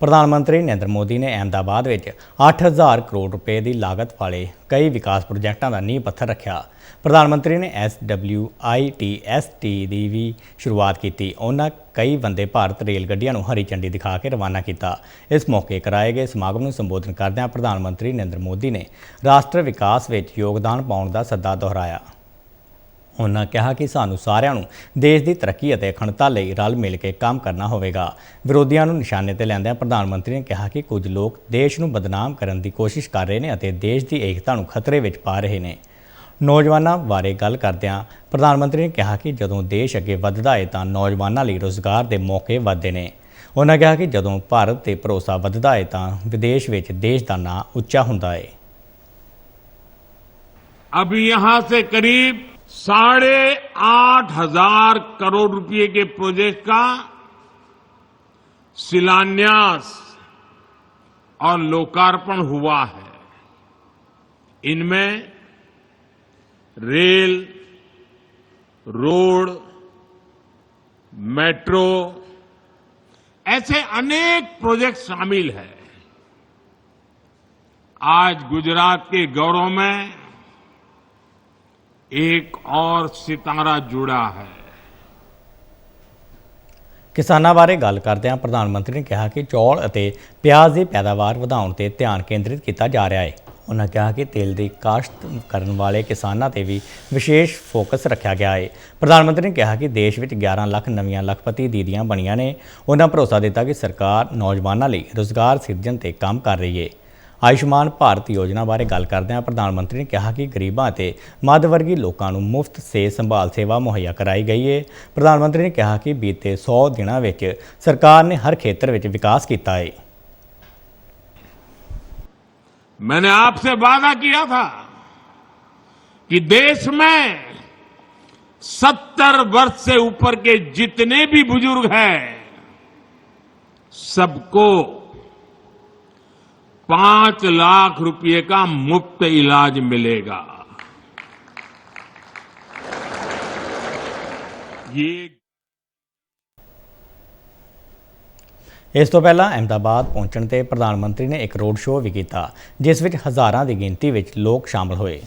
ਪ੍ਰਧਾਨ ਮੰਤਰੀ ਨਰਿੰਦਰ ਮੋਦੀ ਨੇ ਅਹਿਮਦਾਬਾਦ ਵਿੱਚ 8000 ਕਰੋੜ ਰੁਪਏ ਦੀ ਲਾਗਤ ਵਾਲੇ ਕਈ ਵਿਕਾਸ ਪ੍ਰੋਜੈਕਟਾਂ ਦਾ ਨੀਂਹ ਪੱਥਰ ਰੱਖਿਆ। ਪ੍ਰਧਾਨ ਮੰਤਰੀ ਨੇ SWITST ਦੀ ਵੀ ਸ਼ੁਰੂਆਤ ਕੀਤੀ। ਉਹਨਾਂ ਕਈ ਵੰਦੇ ਭਾਰਤ ਰੇਲ ਗੱਡੀਆਂ ਨੂੰ ਹਰੀ ਝੰਡੀ ਦਿਖਾ ਕੇ ਰਵਾਨਾ ਕੀਤਾ। ਇਸ ਮੌਕੇ ਕਰਾਏ ਗਏ ਸਮਾਗਮ ਨੂੰ ਸੰਬੋਧਨ ਕਰਦਿਆਂ ਪ੍ਰਧਾਨ ਮੰਤਰੀ ਨਰਿੰਦਰ ਮੋਦੀ ਨੇ ਰਾਸ਼ਟਰ ਵਿਕਾਸ ਵਿੱਚ ਯੋਗਦਾਨ ਪਾਉਣ ਦਾ ਸੱਦਾ ਦੁਹਰਾਇਆ। ਉਹਨਾਂ ਕਿਹਾ ਕਿ ਸਾਨੂੰ ਸਾਰਿਆਂ ਨੂੰ ਦੇਸ਼ ਦੀ ਤਰੱਕੀ ਅਤੇ ਅਖੰਡਤਾ ਲਈ ਰਲ ਮਿਲ ਕੇ ਕੰਮ ਕਰਨਾ ਹੋਵੇਗਾ ਵਿਰੋਧੀਆਂ ਨੂੰ ਨਿਸ਼ਾਨੇ ਤੇ ਲੈਂਦਿਆਂ ਪ੍ਰਧਾਨ ਮੰਤਰੀ ਨੇ ਕਿਹਾ ਕਿ ਕੁਝ ਲੋਕ ਦੇਸ਼ ਨੂੰ ਬਦਨਾਮ ਕਰਨ ਦੀ ਕੋਸ਼ਿਸ਼ ਕਰ ਰਹੇ ਨੇ ਅਤੇ ਦੇਸ਼ ਦੀ ਏਕਤਾ ਨੂੰ ਖਤਰੇ ਵਿੱਚ ਪਾ ਰਹੇ ਨੇ ਨੌਜਵਾਨਾਂ ਬਾਰੇ ਗੱਲ ਕਰਦਿਆਂ ਪ੍ਰਧਾਨ ਮੰਤਰੀ ਨੇ ਕਿਹਾ ਕਿ ਜਦੋਂ ਦੇਸ਼ ਅੱਗੇ ਵੱਧਦਾ ਹੈ ਤਾਂ ਨੌਜਵਾਨਾਂ ਲਈ ਰੋਜ਼ਗਾਰ ਦੇ ਮੌਕੇ ਵੱਧਦੇ ਨੇ ਉਹਨਾਂ ਕਿਹਾ ਕਿ ਜਦੋਂ ਭਾਰਤ ਤੇ ਭਰੋਸਾ ਵੱਧਦਾ ਹੈ ਤਾਂ ਵਿਦੇਸ਼ ਵਿੱਚ ਦੇਸ਼ ਦਾ ਨਾਂ ਉੱਚਾ ਹੁੰਦਾ ਹੈ अभी यहां से करीब साढ़े आठ हज़ार करोड़ रुपए के प्रोजेक्ट का शिलान्यास और लोकार्पण हुआ है। इनमें रेल, रोड, मेट्रो ऐसे अनेक प्रोजेक्ट शामिल हैं। आज गुजरात के गौरव में एक और सितारा जुड़ा है ਕਿਸਾਨਾਂ ਬਾਰੇ ਗੱਲ ਕਰਦਿਆਂ ਪ੍ਰਧਾਨ ਮੰਤਰੀ ਨੇ ਕਿਹਾ ਕਿ ਚੌਲ ਅਤੇ ਪਿਆਜ਼ ਦੀ ਪੈਦਾਵਾਰ ਵਧਾਉਣ ਤੇ ਧਿਆਨ ਕੇਂਦਰਿਤ ਕੀਤਾ ਜਾ ਰਿਹਾ ਹੈ ਉਹਨਾਂ ਕਿਹਾ ਕਿ ਤੇਲ ਦੀ ਕਾਸ਼ਤ ਕਰਨ ਵਾਲੇ ਕਿਸਾਨਾਂ ਤੇ ਵੀ ਵਿਸ਼ੇਸ਼ ਫੋਕਸ ਰੱਖਿਆ ਗਿਆ ਹੈ ਪ੍ਰਧਾਨ ਮੰਤਰੀ ਨੇ ਕਿਹਾ ਕਿ ਦੇਸ਼ ਵਿੱਚ 11 ਲੱਖ ਨਵੀਆਂ ਲੱਖਪਤੀ ਦੀਦੀਆਂ ਬਣੀਆਂ ਨੇ ਉਹਨਾਂ ਭਰੋਸਾ ਦਿੱਤਾ ਕਿ ਸਰਕਾਰ ਨੌਜਵਾਨਾਂ ਲਈ ਰੋਜ਼ਗਾਰ ਸਿਰਜਣ ਤੇ ਕੰਮ ਕਰ ਰਹੀ ਹੈ ਆਯੁਸ਼ਮਾਨ ਭਾਰਤ ਯੋਜਨਾ ਬਾਰੇ ਗੱਲ ਕਰਦਿਆਂ ਪ੍ਰਧਾਨ ਮੰਤਰੀ ਨੇ ਕਿਹਾ ਕਿ ਗਰੀਬਾਂ ਅਤੇ ਮੱਧ ਵਰਗੀ ਲੋਕਾਂ ਨੂੰ ਮੁਫਤ ਸਿਹਤ ਸੰਭਾਲ ਸੇਵਾ ਮੁਹੱਈਆ ਕਰਾਈ ਗਈ ਹੈ ਪ੍ਰਧਾਨ ਮੰਤਰੀ ਨੇ ਕਿਹਾ ਕਿ ਬੀਤੇ 100 ਦਿਨਾਂ ਵਿੱਚ ਸਰਕਾਰ ਨੇ ਹਰ ਖੇਤਰ ਵਿੱਚ ਵਿਕਾਸ ਕੀਤਾ ਹੈ मैंने आपसे वादा किया था कि देश में सत्तर वर्ष से ऊपर के जितने भी बुजुर्ग हैं सबको पांच लाख रुपए का मुफ्त इलाज मिलेगा ये ਇਸ ਤੋਂ ਪਹਿਲਾਂ ਅਹਿਮਦਾਬਾਦ ਪਹੁੰਚਣ ਤੇ ਪ੍ਰਧਾਨ ਮੰਤਰੀ ਨੇ ਇੱਕ ਰੋਡ ਸ਼ੋਅ ਵੀ ਕੀਤਾ ਜਿਸ ਵਿੱਚ ਹਜ਼ਾਰਾਂ ਦੀ ਗਿਣਤੀ ਵਿੱਚ ਲੋਕ ਸ਼ਾਮਲ ਹੋਏ